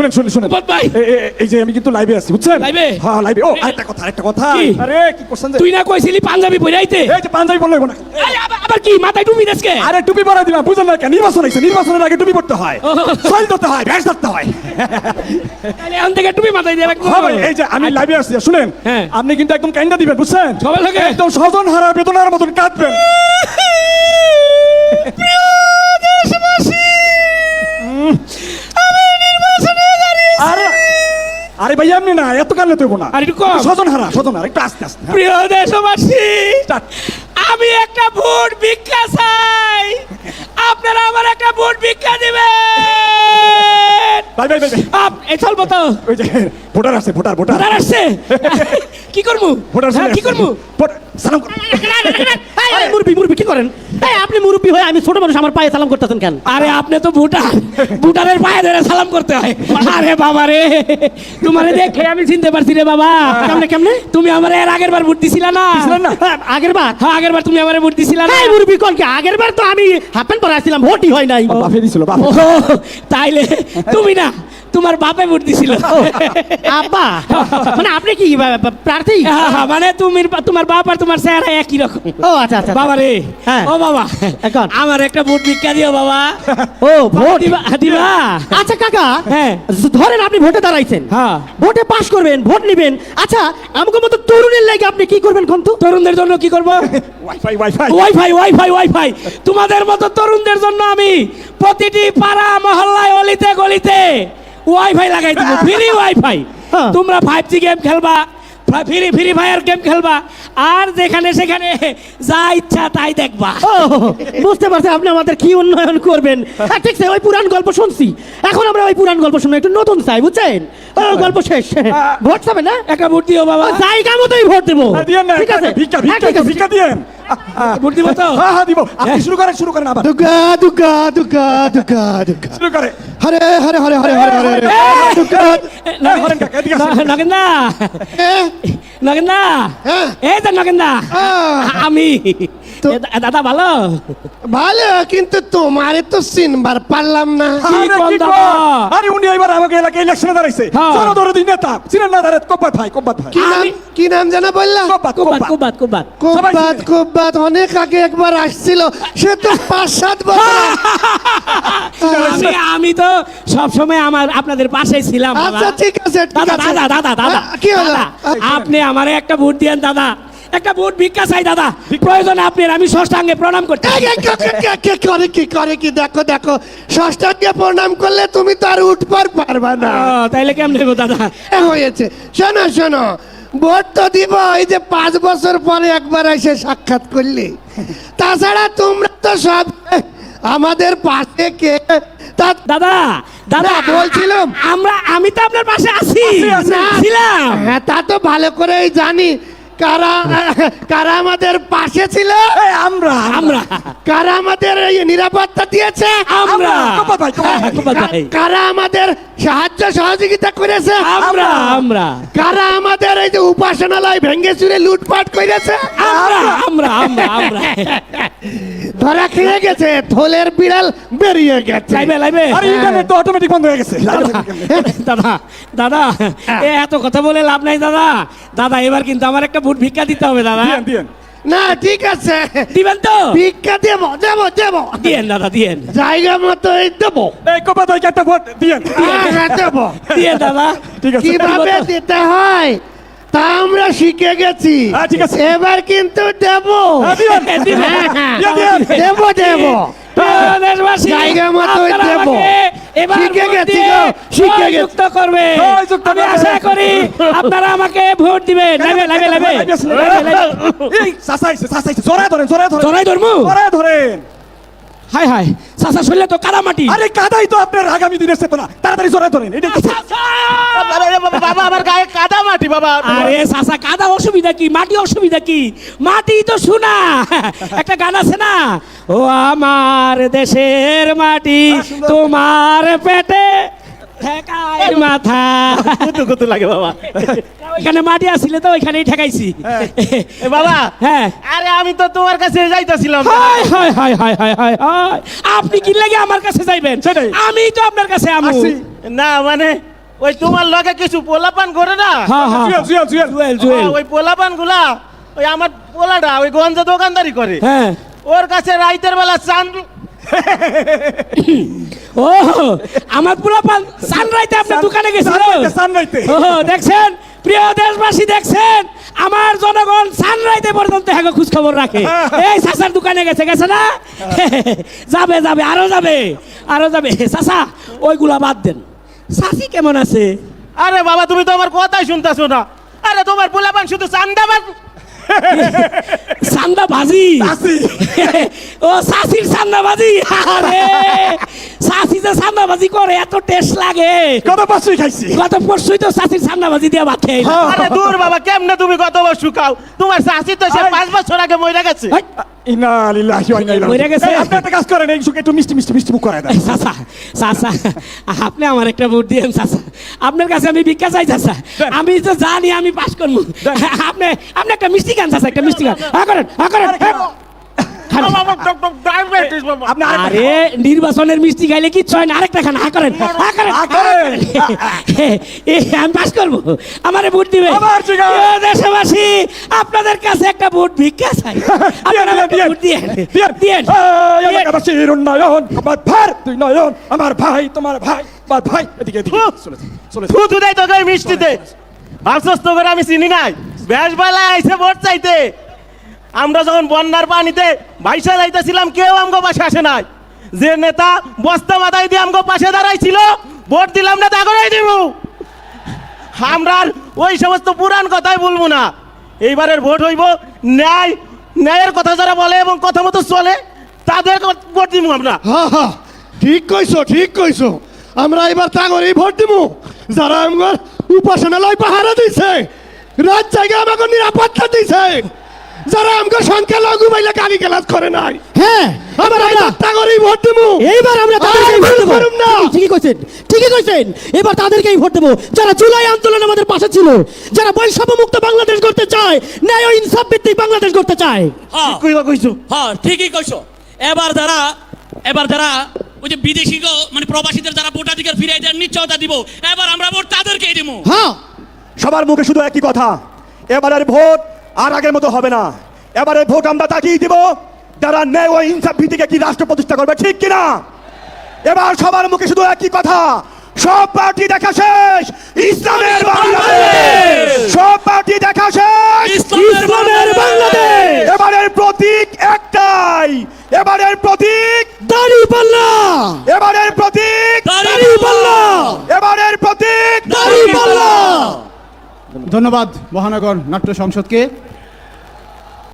শুনেন শুনেন শুনেন। ভাই। এই যে আমি কিন্তু লাইভে আছি বুঝছেন? লাইভে? হ্যাঁ লাইভে ও আরেকটা কথা আরেকটা কথা? আরে কি করছেন তুই না কইছিলি পাঞ্জাবি পরাইতে এই যে পাঞ্জাবি বললে না। আবার কি মাথায় টুপি দেশকে আরে টুপি পরা দিলাম বুঝলেন না কেন নির্বাচন হয়েছে নির্বাচনের আগে টুপি পড়তে হয়। ও। সইল ধরতে হয় ব্যাস ধরতে হয়। তাহলে এখন থেকে টুপি মাথায় দিয়ে রাখব। হ্যাঁ এই যে আমি লাইভে আসছি শুনেন হ্যাঁ। আপনি কিন্তু একদম কাইন্ডা দিবেন বুঝছেন? সবার লগে? একদম স্বজন হারা বেদনার মতন কাঁদবেন। উম। আরে আরে ভাই এমনি না এত কান্না তৈব না। আর একটু কম। স্বজন হারা স্বজন হারা একটু আস্তে আস্তে। প্রিয় দেশবাসী. আমি একটা ভোট ভিক্ষা চাই। আপনারা আমার একটা ভোট ভিক্ষা দিবেন। ভাই ভাই ভাই আপ- এই চলবো তো ওই যে ভোটার আছে ভোটার ভোটার। ভোটার আসছে? কি করব? ভোটার হ্যাঁ, কি। করব? সালাম মুরব্বি মুরব্বি কি করেন? এই আপনি মুরব্বি হয়ে আমি ছোট মানুষ আমার পায়ে সালাম করতেছেন কেন? আরে আপনি তো ভুটান। ভুটানের পায়ে ধরে সালাম করতে হয়। আরে বাবা রে তোমারে দেখে আমি চিনতে পারছি রে বাবা। কেমনে কেমনে? তুমি আমার এর আগের বার ভোট দিছিলা না? হ্যাঁ, আগের বার? হ্যাঁ আগের বার তুমি আমার ভোট দিছিলা না? মুরব্বি কোন কি? আগের বার তো আমি হাফ প্যান্ট পরে আসছিলাম ভোটই হয় নাই। বাপে দিছিল বাপে। তাইলে তুমি না তোমার বাপে ভোট দিছিল। আব্বা মানে আপনি কি প্রার্থী? হ্যাঁ, হ্যাঁ, মানে তুমি তোমার বাপ আর তোমার চেহারা একই রকম। ও আচ্ছা আচ্ছা বাবা রে হ্যাঁ। ও বাবা এখন? আমার একটা ভোট ভিক্ষা দিও বাবা। ও ভোট? দিবা দিবা। আচ্ছা কাকা হ্যাঁ। ধরেন আপনি ভোটে দাঁড়াইছেন। হ্যাঁ। ভোটে পাস করবেন ভোট নিবেন। আচ্ছা আমাকে মতো তরুণের লাগে আপনি কি করবেন কোন তো? তরুণদের জন্য কি করব? Wifi wifi wifi wifi wifi তোমাদের মতো তরুণদের জন্য আমি প্রতিটি পাড়া মহল্লায় অলিতে গলিতে ওয়াইফাই লাগাই দেবো ফ্রি ওয়াইফাই হ্যাঁ। তোমরা ফাইভ জি গেম খেলবা ফ্রি ফ্রি ফায়ার গেম খেলবা আর যেখানে সেখানে যা ইচ্ছা তাই দেখবা। বুঝতে পারছি আপনি আমাদের কি উন্নয়ন করবেন। হ্যাঁ, ঠিক আছে ওই পুরান গল্প শুনছি। এখন আমরা ওই পুরান গল্প শুনব একটু নতুন চাই বুঝছেন? ও গল্প শেষ। ভোট হবে না একটা ভোট দিও বাবা। জায়গা মতোই ভোট দেবো। হ্যাঁ, ঠিক আছে? ভিক্ষা হ্যাঁ, ভিক্ষা ভিক্ষা দিয়েন। ভোট দিব তো? হ্যাঁ হ্যাঁ দিব। আপনি শুরু করেন শুরু করেন আবার। দুর্গা দুর্গা দুর্গা দুর্গা দুর্গা শুরু করে হরে হরে হরে হরে হরে হরে নগেন্দা এ, নগেন্দা। এই তো নগেন্দা। আমি দাদা ভালো? ভালো কিন্তু তোমারে তো চিনবার পারলাম না। আরে উনি এবার আমাকে এলাকায় ইলেকশনে দাঁড়াইছে। হ্যাঁ। জনদরদি দিন নেতা। চিনেন না দাঁড়াত কব্বাত ভাই কব্বাত ভাই। কি নাম কি নাম জানা বললা? কুবাত সবাই কোব্বাত চিনে। কোব্বাত। অনেক আগে একবার আসছিল। সে তো পাঁচ সাত বছর আমি আমি তো সব সময় আমার আপনাদের পাশে ছিলাম আচ্ছা ঠিক আছে দাদা দাদা দাদা দাদা। কি হলো? আপনি আমারে একটা ভোট দিয়েন দাদা। একটা ভোট ভিক্ষা চাই দাদা। প্রয়োজনে আপনি আমি ষষ্ঠাঙ্গে প্রণাম করতে করে কি করে কি? দেখো দেখো। ষষ্ঠাঙ্গে প্রণাম করলে তুমি তো আর উঠবার পারবা না। তাইলে কেমন দেবো দাদা? হয়েছে। শোনো শোনো। ভোট তো দিব এই যে পাঁচ বছর পরে একবার এসে সাক্ষাৎ করলি। তাছাড়া তোমরা তো সব আমাদের পাশে কে দাদা দাদা বলছিলাম। আমরা আমি তো আপনার পাশে আছি। ছিলাম। হ্যাঁ তা তো ভালো করেই জানি। কারা কারা আমাদের পাশে ছিল? আমরা। আমরা। কারা আমাদের এই নিরাপত্তা দিয়েছে? আমরা। কারা আমাদের সাহায্য সহযোগিতা করেছে? আমরা আমরা। কারা আমাদের এই যে উপাসনালয় ভেঙ্গে চুরে লুটপাট করেছে? আমরা। আমরা আমরা আমরা। ধরা খেয়ে গেছে থলের বিড়াল বেরিয়ে গেছে। লাইবে লাইবে। আরে ইন্টারনেট তো অটোমেটিক বন্ধ হয়ে গেছে। দাদা দাদা এ এত কথা বলে লাভ নাই দাদা। দাদা এবার কিন্তু আমার একটা বুট ভিক্ষা দিতে হবে দাদা। দিয়েন দিয়েন। না ঠিক আছে। দিবেন তো? ভিক্ষা দেবো দেবো দেবো। দিয়েন দাদা দিয়েন। জায়গা মতো দেবো। এই কব্বাত ভাইকে একটা ভোট দিয়েন। হ্যাঁ, দেবো। দিয়েন দাদা। ঠিক আছে কীভাবে দিতে হয়? তা আমরা শিখে গেছি। হ্যাঁ, ঠিক আছে। এবার কিন্তু দেবো। দেবো দেবো। জায়গা মতো শিখে গেছি গো, শিখে গেছি। করবে। আমি আশা করি আপনারা আমাকে ভোট দিবেন লাইবে লাইবে লাইবে এই সাসাইছে সাসাইছে। ধরেন ধরেন। ধরেন। হাই হাই। সাসা শুনলে তো কাদা মাটি আরে কাদাই তো আপনার আগামী দিনের চেতনা। তাড়াতাড়ি জোরে ধরেন এটা বাবা আমার গায়ে কাদা মাটি বাবা। আরে সাসা কাদা অসুবিধা কি? মাটি অসুবিধা কি? মাটি তো শোনা একটা গান আছে না? ও আমার দেশের মাটি তোমার পেটে ঠেকায়। মাথা। কত কত লাগে বাবা? এখানে মাটি আসলে তো ওইখানেই ঠেকাইছি। এ বাবা হ্যাঁ। আরে আমি তো তোমার কাছে যাইতাছিলাম। হাই হাই হাই হাই হাই হাই হাই আপনি কি লাগে আমার কাছে যাইবেন? সেটাই। আমি তো আপনার কাছে আমু। না মানে ওই তোমার লগে কিছু পোলাপান করে না? হ্যাঁ হ্যাঁ। ওই পোলাপানগুলা ওই আমার পোলাটা ওই গঞ্জা দোকানদারি করে। হ্যাঁ। ওর কাছে রাইতের বেলা চান্দ ও আমার পুরো সানরাইতে আপনার দোকানে গেছিল। সানরাইতে। ও দেখছেন? প্রিয় দেশবাসী দেখছেন? আমার জনগণ সানরাইতে পর্যন্ত হ্যাঁ খোঁজ খবর রাখে। এই সাসার দোকানে গেছে গেছে না? যাবে যাবে আরও যাবে আরও যাবে। সাসা ওইগুলা বাদ দেন। সাসি কেমন আছে? আরে বাবা তুমি তো আমার কথাই শুনতেছো না। আরে তোমার পোলাপান শুধু চান্দাবাজ। ভাজি সাসি। ও সাসির চান্দা ভাজি আরে সাসি যে সান্দা ভাজি করে এত টেস্ট লাগে। কত পাঁচশোই খাইছি? গত পরশুই তো সাসির সান্দা ভাজি দিয়ে ভাত খেয়ে। আরে দূর বাবা কেমনে তুমি কত বছর শুকাও তোমার শাশি তো সে পাঁচ বছর আগে মরে গেছে। ইনা লিল্লাহি ওয়া ইন্না ইলাইহি মরে গেছে? আপনি একটা কাজ করেন এই একটু মিষ্টি মিষ্টি মিষ্টি মুখ করে দেন। চাচা চাচা আপনি আমার একটা ভোট দিয়েন চাচা। আপনার কাছে আমি ভিক্ষা চাই চাচা। আমি তো জানি আমি পাস করব। আপনি আপনি একটা মিষ্টি খান চাচা একটা মিষ্টি খান। হ্যাঁ করেন হ্যাঁ করেন। আরে নির্বাচনের মিষ্টি খাইলে কিচ্ছু হয় না আরেকটা খান হ্যাঁ করেন হ্যাঁ করেন হ্যাঁ করেন। আমি পাস করব আমারে ভোট দিবে দেশবাসী আপনাদের কাছে একটা ভোট ভিক্ষা চাই আপনারা ভোট দিয়েন দিয়েন এই উন্নয়ন আমার ভার তুই নয়ন আমার ভাই তোমার ভাই আমার ভাই এদিকে এদিকে চলে চলে যা। থু থু দেয় তোকে মিষ্টিতে তো করে আমি চিনি নাই বেশ বেলা আইসে ভোট চাইতে আমরা যখন বন্যার পানিতে ভাইসা লাইতেছিলাম কেউ আমগো পাশে আসে নাই। যে নেতা বস্তা মাথায় দিয়ে আমগো পাশে দাঁড়াইছিল, ভোট দিলাম না, তা করেই দিব। আমরা ওই সমস্ত পুরাণ কথাই বলব না। এইবারের ভোট হইব, ন্যায়, ন্যায়ের কথা যারা বলে এবং কথা মতো চলে, তাদের ভোট দিব আমরা। হা হা, ঠিক কইছো ঠিক কইছো। আমরা এবার তাগরেই ভোট দিব। যারা আমার উপাসনালয় পাহারা দিছে, রাত জায়গা আমাকে নিরাপত্তা দিছে। যারা আমাকে সংখ্যালঘু মাইলে গালি গেলাজ করে নাই। হ্যাঁ আমরা এবার তাগরেই ভোট দিব। এইবার আমরা তাদেরকেই ভোট দেবো। না। ঠিকই কইছেন ঠিকই কইছেন। এবার তাদেরকেই ভোট দেবো। যারা জুলাই আন্দোলন আমাদের পাশে ছিল যারা বৈষম্য মুক্ত বাংলাদেশ করতে চায় ন্যায় ও ইনসাফ ভিত্তিক বাংলাদেশ করতে চায়। হ্যাঁ। কইছো? হ্যাঁ ঠিকই কইছো। এবার যারা এবার যারা ওই যে বিদেশি গো- মানে প্রবাসীদের যারা ভোটাধিকার ফিরিয়ে দেন নিশ্চয়তা দিব। এবার আমরা ভোট তাদেরকেই দিব হ্যাঁ। সবার মুখে শুধু একই কথা। এবারের ভোট আর আগের মতো হবে না। এবারে ভোট আমরা তাকিয়ে দিব যারা ন্যায় ও ইনসাফ ভিত্তিকে কি রাষ্ট্র প্রতিষ্ঠা করবে ঠিক কিনা? এবার সবার মুখে শুধু একই কথা সব পার্টি দেখা শেষ ইসলামের বাংলাদেশ! সব পার্টি দেখা শেষ ইসলামের বাংলাদেশ! এবারের প্রতীক একটাই এবারের প্রতীক দাড়ি পাল্লা! এবারের প্রতীক দাঁড়িয়ে পাল্লা! এবারের প্রতীক দাড়ি পাল্লা! ধন্যবাদ মহানগর নাট্য সংসদকে।